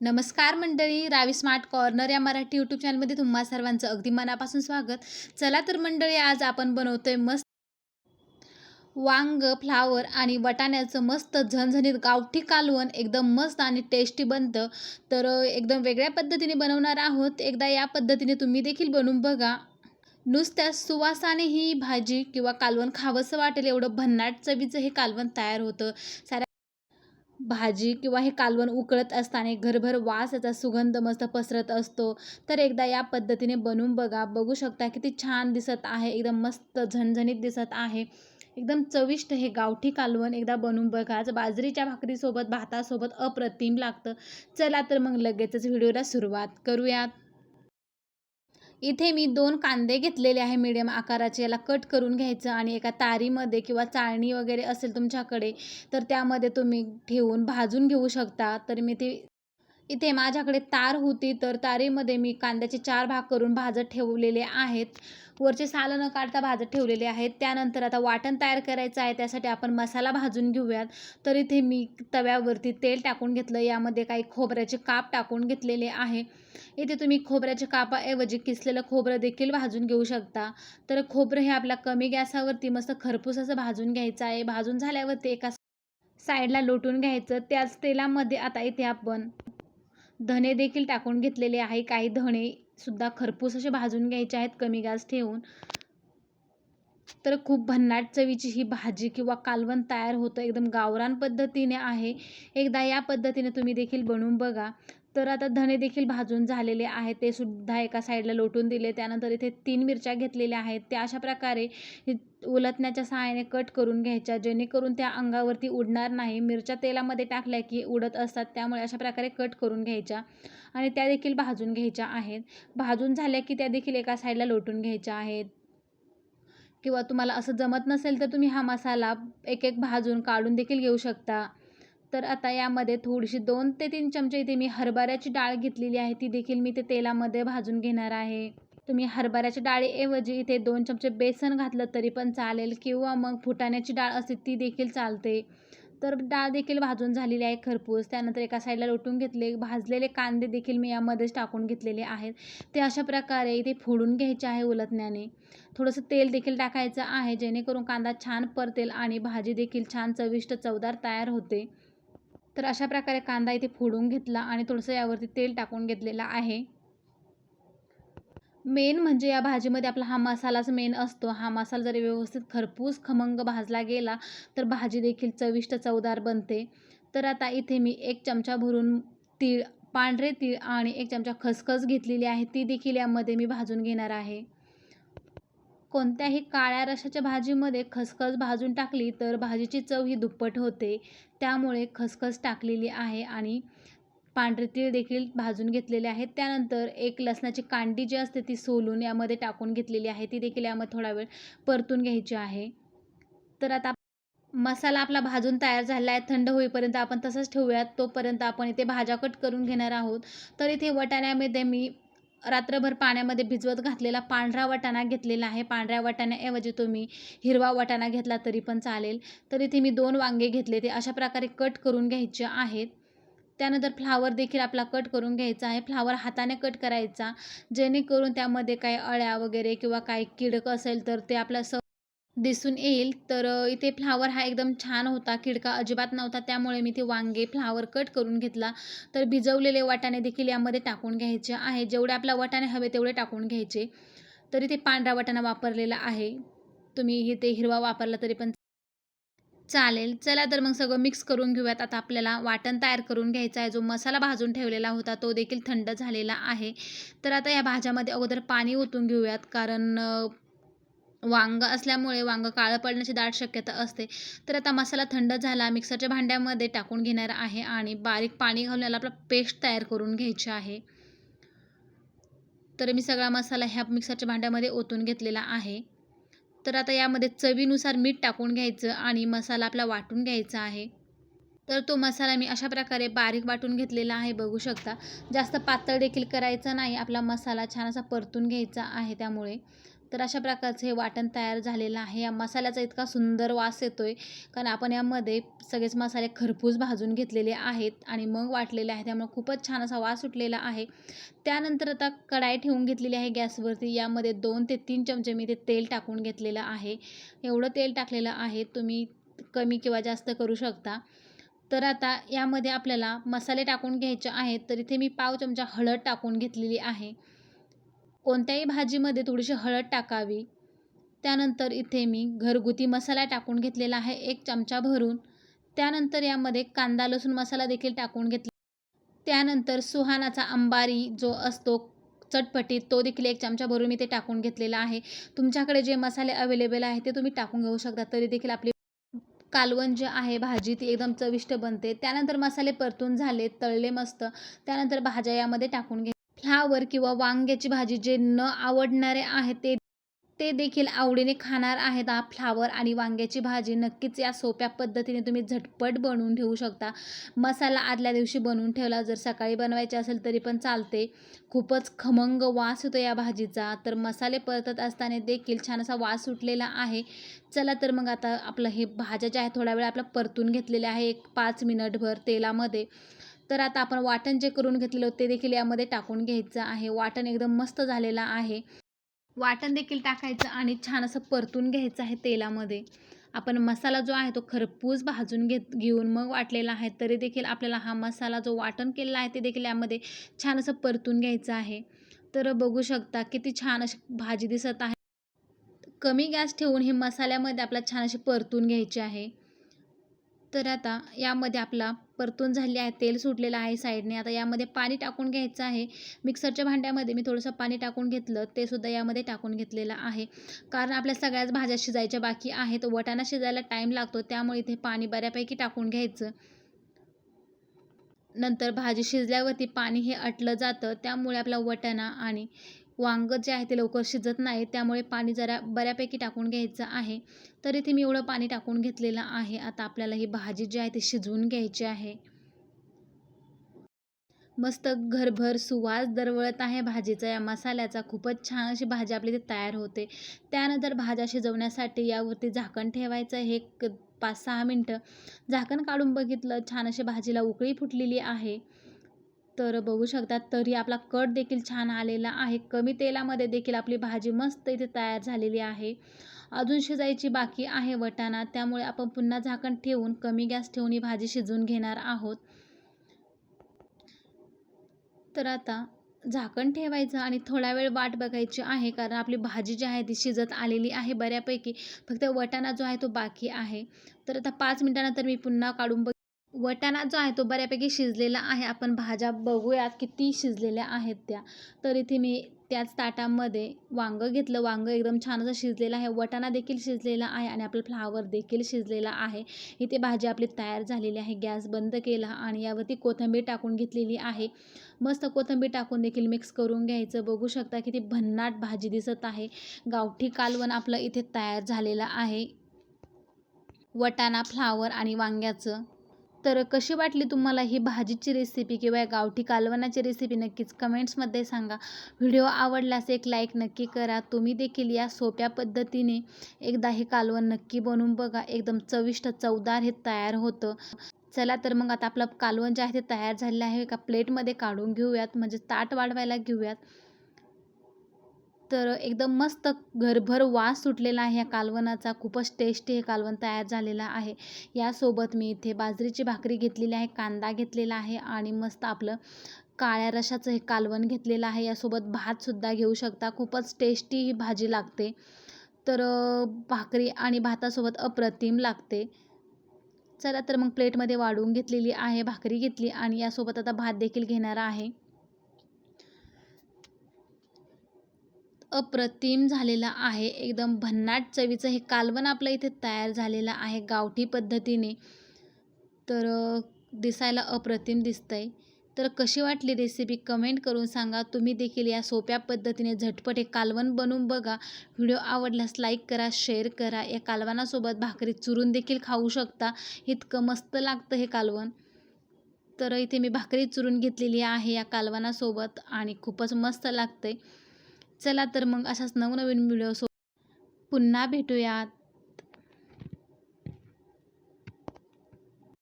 नमस्कार मंडळी Ravi smart corner या मराठी यूट्यूब चॅनलमध्ये तुम्हा सर्वांचं अगदी मनापासून स्वागत. चला तर मंडळी आज आपण बनवतोय मस्त वांग फ्लावर आणि वटाण्याचं मस्त झणझणीत गावठी कालवण. एकदम मस्त आणि टेस्टी बनतं. तर एकदम वेगळ्या पद्धतीने बनवणार आहोत. एकदा या पद्धतीने तुम्ही देखील बनवून बघा. नुसत्या सुवासाने ही भाजी किंवा कालवण खावंसं वाटेल एवढं भन्नाट चवीचं हे कालवण तयार होतं. साऱ्या भाजी किंवा हे कालवण उकळत असताना घरभर वास याचा सुगंध मस्त पसरत असतो. तर एकदा या पद्धतीने बनवून बघा. बघू शकता किती छान दिसत आहे. एकदम मस्त झणझणीत दिसत आहे. एकदम चविष्ट हे गावठी कालवण एकदा बनवून बघा. बाजरीच्या भाकरीसोबत भातासोबत अप्रतिम लागतं. चला तर मग लगेचच व्हिडिओला सुरुवात करूयात. इथे मी दोन कांदे घेतलेले आहे मीडियम आकाराचे. याला कट करून घ्यायचं आणि एका तारीमध्ये किंवा चाळणी वगैरे असेल तुमच्याकडे तर त्यामध्ये तुम्ही ठेवून भाजून घेऊ शकता. तर मी ते इथे माझ्याकडे तार होती तर तारीमध्ये मी कांद्याचे चार भाग करून भाजत ठेवलेले आहेत. वरचे सालं न काढता भाजत ठेवलेले आहेत. त्यानंतर आता वाटण तयार करायचं आहे त्यासाठी आपण मसाला भाजून घेऊयात. तर इथे मी तव्यावरती तेल टाकून घेतलं यामध्ये काही खोबऱ्याचे काप टाकून घेतलेले आहे. इथे तुम्ही खोबऱ्याच्या कापाऐवजी किसलेलं खोबरं देखील भाजून घेऊ शकता. तर खोबरं हे आपल्या कमी गॅसावरती मस्त खरपूस असं भाजून घ्यायचं आहे. भाजून झाल्यावरती एका साईडला लोटून घ्यायचं. त्याच तेलामध्ये आता इथे आपण धणे देखील टाकून घेतलेले आहे. काही धणे सुद्धा खरपूस असे भाजून घ्यायचे आहेत. कमी गॅस ठेवून. तर खूप भन्नाट चवीची ही भाजी किंवा कालवण तयार होतं. एकदम गावरान पद्धतीने आहे. एकदा या पद्धतीने तुम्ही देखील बनवून बघा. तर आता धणे देखील भाजून झालेले आहेत. ते सुद्धा एका साईडला लोटून दिले. त्यानंतर इथे तीन मिरच्या घेतलेल्या आहेत. त्या अशा प्रकारे उलटण्याच्या सहाय्याने कट करून घ्यायच्या. जेणेकरून त्या अंगावरती उडणार नाही. मिरच्या तेलामध्ये टाकल्या की उडत असतात. त्यामुळे अशा प्रकारे कट करून घ्यायच्या आणि त्या देखील भाजून घ्यायच्या आहेत. भाजून झाल्या की त्या देखील एका साईडला लोटून घ्यायच्या आहेत. किंवा तुम्हाला असं जमत नसेल तर तुम्ही हा मसाला एक एक भाजून काढून देखील घेऊ शकता. तर आता यामध्ये थोडीशी दोन ते तीन चमचे इथे मी हरभऱ्याची डाळ घेतलेली आहे. ती देखील मी ते तेलामध्ये भाजून घेणार आहे. तुम्ही हरभऱ्याच्या डाळीऐवजी इथे दोन चमचे बेसन घातलं तरी पण चालेल किंवा मग फुटाण्याची डाळ असते ती देखील चालते. तर डाळ देखील भाजून झालेली आहे खरपूस. त्यानंतर एका साईडला लोटून घेतले. भाजलेले कांदे देखील मी यामध्येच टाकून घेतलेले आहेत. ते अशा प्रकारे इथे फोडून घ्यायचे आहे उलटण्याने थोडंसं तेल देखील टाकायचं आहे जेणेकरून कांदा छान परतेल आणि भाजी देखील छान चविष्ट चवदार तयार होते. तर अशा प्रकारे कांदा इथे फोडून घेतला आणि थोडंसं यावरती तेल टाकून घेतलेलं आहे. मेन म्हणजे या भाजीमध्ये आपला हा मसालाच मेन असतो. हा मसाला जरी व्यवस्थित खरपूस खमंग भाजला गेला तर भाजी देखील चविष्ट चवदार बनते. तर आता इथे मी एक चमचा भरून तीळ पांढरे तीळ आणि एक चमचा खसखस घेतलेली आहे. ती देखील यामध्ये मी भाजून घेणार आहे. कोणत्याही काळ्या रशाच्या भाजीमध्ये खसखस भाजून टाकली तर भाजीची चव ही दुप्पट होते. त्यामुळे खसखस टाकलेली आहे आणि पांढरे तीळ देखील भाजून घेतलेले आहेत. त्यानंतर एक लसणाची कांडी जी असते ती सोलून यामध्ये टाकून घेतलेली आहे. ती देखील यामध्ये थोडा वेळ परतून घ्यायची आहे. तर आता मसाला आपला भाजून तयार झाला आहे. थंड होईपर्यंत आपण तसंच ठेवूयात. तोपर्यंत आपण इथे भाज्या कट करून घेणार आहोत. तर इथे वटाण्यामध्ये मी रात्रभर पाण्यामध्ये भिजवत घातलेला पांढरा वाटाणा घेतलेला आहे. पांढऱ्या वाटाण्याऐवजी तुम्ही हिरवा वाटाणा घेतला तरी पण चालेल. तर इथे मी दोन वांगे घेतले. ते अशा प्रकारे कट करून घ्यायचे आहेत. त्यानंतर फ्लावर देखील आपला कट करून घ्यायचा आहे. फ्लावर हाताने कट करायचा. जेणेकरून त्यामध्ये काही अळ्या वगैरे किंवा काही किडक असेल तर ते आपल्या स दिसून येईल. तर इथे फ्लावर हा एकदम छान होता. किडका अजिबात नव्हता. त्यामुळे मी ते वांगे फ्लावर कट करून घेतला. तर भिजवलेले वाटाणे देखील यामध्ये टाकून घ्यायचे आहे. जेवढे आपल्या वाटाणे हवे तेवढे टाकून घ्यायचे. तर इथे पांढरा वाटाणा वापरलेला आहे. तुम्ही इथे हिरवा वापरला तरी पण चालेल. चला तर मग सगळं मिक्स करून घेऊयात. आता आपल्याला वाटण तयार करून घ्यायचा आहे. जो मसाला भाजून ठेवलेला होता तो देखील थंड झालेला आहे. तर आता या भाज्यामध्ये अगोदर पाणी ओतून घेऊयात. कारण वांग असल्यामुळे वांग काळं पडण्याची दाट शक्यता असते. तर आता मसाला थंड झाला मिक्सरच्या भांड्यामध्ये टाकून घेणार आहे आणि बारीक पाणी घालून याला आपला पेस्ट तयार करून घ्यायची आहे. तर मी सगळा मसाला ह्या मिक्सरच्या भांड्यामध्ये ओतून घेतलेला आहे. तर आता यामध्ये चवीनुसार मीठ टाकून घ्यायचं आणि मसाला आपला वाटून घ्यायचा आहे. तर तो मसाला मी अशा प्रकारे बारीक वाटून घेतलेला आहे बघू शकता. जास्त पातळ देखील करायचा नाही आपला मसाला छान असा परतून घ्यायचा आहे त्यामुळे. तर अशा प्रकारचं हे वाटण तयार झालेलं आहे. या मसाल्याचा इतका सुंदर वास येतो आहे कारण आपण यामध्ये सगळेच मसाले खरपूस भाजून घेतलेले आहेत आणि मग वाटलेले आहे त्यामुळे खूपच छान असा वास सुटलेला आहे. त्यानंतर आता कढाई ठेवून घेतलेली आहे गॅसवरती. यामध्ये दोन ते तीन चमचे मी ते तेल टाकून घेतलेलं आहे. एवढं तेल टाकलेलं आहे तुम्ही कमी किंवा जास्त करू शकता. तर आता यामध्ये आपल्याला मसाले टाकून घ्यायचे आहेत. तर इथे मी पाव चमचा हळद टाकून घेतलेली आहे. कोणत्याही भाजीमध्ये थोडीशी हळद टाकावी. त्यानंतर इथे मी घरगुती मसाला टाकून घेतलेला आहे एक चमचा भरून. त्यानंतर यामध्ये कांदा लसूण मसाला देखील टाकून घेतला. त्यानंतर सुहानाचा अंबारी जो असतो चटपटीत तो देखील एक चमचा भरून मी ते टाकून घेतलेला आहे. तुमच्याकडे जे मसाले अवेलेबल आहे ते तुम्ही टाकून घेऊ शकता. तरी देखील आपली कालवण जे आहे भाजी ती एकदम चविष्ट बनते. त्यानंतर मसाले परतून झाले तळले मस्त. त्यानंतर भाज्या यामध्ये टाकून घे फ्लावर किंवा वांग्याची भाजी जे न आवडणारे आहे ते ते देखील आवडीने खाणार आहेत. हा फ्लावर आणि वांग्याची भाजी नक्कीच या सोप्या पद्धतीने तुम्ही झटपट बनवून ठेवू शकता. मसाला आदल्या दिवशी बनवून ठेवला. जर सकाळी बनवायचे असेल तरी पण चालते. खूपच खमंग वास होतो या भाजीचा. तर मसाले परतत असताना देखील छान असा वास सुटलेला आहे. चला तर मग आता आपलं हे भाज्या ज्या आहे थोडा वेळ आपलं परतून घेतलेले आहे. एक पाच मिनटभर तेलामध्ये. तर आता आपण वाटण जे करून घेतलेलं होतं ते देखील यामध्ये टाकून घ्यायचं आहे. वाटण एकदम मस्त झालेलं आहे. वाटण देखील टाकायचं आणि छान असं परतून घ्यायचं आहे तेलामध्ये. आपण मसाला जो आहे तो खरपूस भाजून घेत घेऊन मग वाटलेला आहे. तरी देखील आपल्याला हा मसाला जो वाटण केलेला आहे ते देखील यामध्ये छान असं परतून घ्यायचं आहे. तर बघू शकता किती छान अशी भाजी दिसत आहे. कमी गॅस ठेवून हे मसाल्यामध्ये आपल्याला छान अशी परतून घ्यायची आहे. तर आता यामध्ये आपला परतून झाले आहे तेल सुटलेलं आहे साईडने. आता यामध्ये पाणी टाकून घ्यायचं आहे. मिक्सरच्या भांड्यामध्ये मी थोडंसं पाणी टाकून घेतलं ते सुद्धा यामध्ये टाकून घेतलेलं आहे. कारण आपल्या सगळ्याच भाज्या शिजायच्या बाकी आहेत. वटाणा शिजायला टाईम लागतो त्यामुळे इथे पाणी बऱ्यापैकी टाकून घ्यायचं. नंतर भाजी शिजल्यावरती पाणी हे अटलं जातं. त्यामुळे आपला वटाणा आणि वांगं जे आहे ते लवकर शिजत नाही त्यामुळे पाणी जरा बऱ्यापैकी टाकून घ्यायचं आहे. तर इथे मी एवढं पाणी टाकून घेतलेलं आहे. आता आपल्याला ही भाजी जी आहे ती शिजवून घ्यायची आहे. मस्त घरभर सुवास दरवळत आहे भाजीचा. या मसाल्याचा खूपच छान अशी भाजी आपली इथे तयार होते. त्यानंतर भाज्या शिजवण्यासाठी यावरती झाकण ठेवायचं हे पाच सहा मिनटं झाकण काढून बघितलं छान अशी भाजीला उकळी फुटलेली आहे. तर बघू शकता तरी आपला कट देखील छान आलेला आहे. कमी तेलामध्ये देखील आपली भाजी मस्त इथे तयार झालेली आहे. अजून शिजायची बाकी आहे वटाणा त्यामुळे आपण पुन्हा झाकण ठेवून कमी गॅस ठेवून ही भाजी शिजवून घेणार आहोत. तर आता झाकण ठेवायचं आणि थोडा वेळ वाट बघायची आहे कारण आपली भाजी जी आहे ती शिजत आलेली आहे बऱ्यापैकी. फक्त वटाणा जो आहे तो बाकी आहे. तर आता पाच मिनटानंतर मी पुन्हा काढून बघ वटाणा जो आहे तो बऱ्यापैकी शिजलेला आहे. आपण भाज्या बघूयात किती शिजलेल्या आहेत त्या. तर इथे मी त्याच ताटामध्ये वांगं घेतलं. वांगं एकदम छान असं शिजलेलं आहे. वटाणा देखील शिजलेला आहे आणि आपलं फ्लावर देखील शिजलेला आहे. इथे भाजी आपली तयार झालेली आहे. गॅस बंद केला आणि यावरती कोथिंबीर टाकून घेतलेली आहे. मस्त कोथिंबीर टाकून देखील मिक्स करून घ्यायचं. बघू शकता किती भन्नाट भाजी दिसत आहे. गावठी कालवण आपलं इथे तयार झालेलं आहे. वटाणा फ्लावर आणि वांग्याचं. तर कशी वाटली तुम्हाला ही भाजीची रेसिपी किंवा गावठी कालवणाची रेसिपी नक्कीच कमेंट्समध्ये सांगा. व्हिडिओ आवडल्यास एक लाईक नक्की करा. तुम्ही देखील या सोप्या पद्धतीने एकदा हे कालवण नक्की बनवून बघा. एकदम चविष्ट चवदार हे तयार होतं. चला तर मग आता आपलं कालवण जे आहे ते तयार झालेलं आहे एका प्लेटमध्ये काढून घेऊयात. म्हणजे ताट वाढवायला घेऊयात. तर एकदम मस्त घरभर वास सुटलेला आहे. या कालवणाचा खूपच टेस्टी हे कालवण तयार झालेलं आहे. यासोबत मी इथे बाजरीची भाकरी घेतलेली आहे कांदा घेतलेला आहे आणि मस्त आपलं काळ्या रशाचं हे कालवण घेतलेलं आहे. यासोबत भातसुद्धा घेऊ शकता. खूपच टेस्टी ही भाजी लागते. तर भाकरी आणि भातासोबत अप्रतिम लागते. चला तर मग प्लेटमध्ये वाढवून घेतलेली आहे भाकरी घेतली आणि यासोबत आता भात देखील घेणार आहे. अप्रतिम झालेलं आहे. एकदम भन्नाट चवीचं हे कालवण आपलं इथे तयार झालेलं आहे गावठी पद्धतीने. तर दिसायला अप्रतिम दिसतंय. तर कशी वाटली रेसिपी कमेंट करून सांगा. तुम्ही देखील या सोप्या पद्धतीने झटपट हे कालवण बनवून बघा. व्हिडिओ आवडल्यास लाईक करा शेअर करा. या कालवणासोबत भाकरी चुरून देखील खाऊ शकता. इतकं मस्त लागतं हे कालवण. तर इथे मी भाकरी चुरून घेतलेली आहे या कालवणासोबत आणि खूपच मस्त लागते चला तर मग अशाच नवनवीन व्हिडिओ सो पुन्हा भेटूयात.